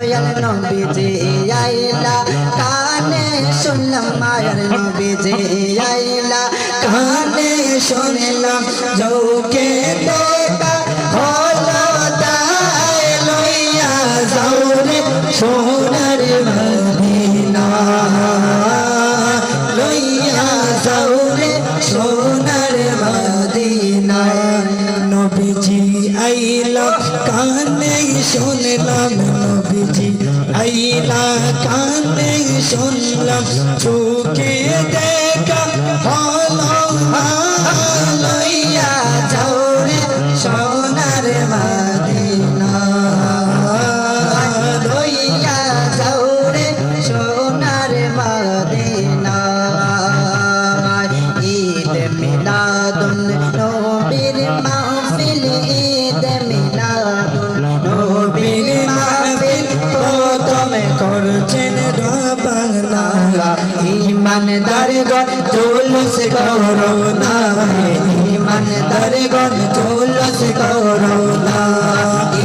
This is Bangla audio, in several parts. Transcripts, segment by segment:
দয়াল নবীজি আইলা কানে শুনলাম মায়ের নবীজি আইলা কানে শুনলাম চৌকে দেখা হলো তাই লইয়া যাওরে সোনার কানে শুনলাম নবীজি, আইলা কানে শুনলাম, চোখে দেখা হলো লইয়া যাওরে সোনার মদিনা। লইয়া যাওরে সোনার মদিনা। ঈদ নবীর মাহফিল ঈদ করছেন বাংলা ইমানদার গণ জুলুস করো না। ইমানদার গণ জুলুস করো না।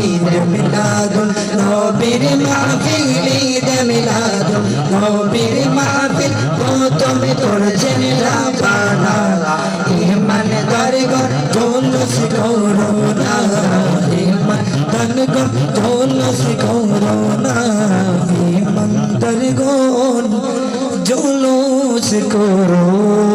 ঈদ মিলাদুন, নবীর মাহফিল, ঈদ মিলাদুন, নবীর মাহফিল প্রথমে করছেন রাবানা ইমানদার গণ জুলুস করো গণ জুলুস করো।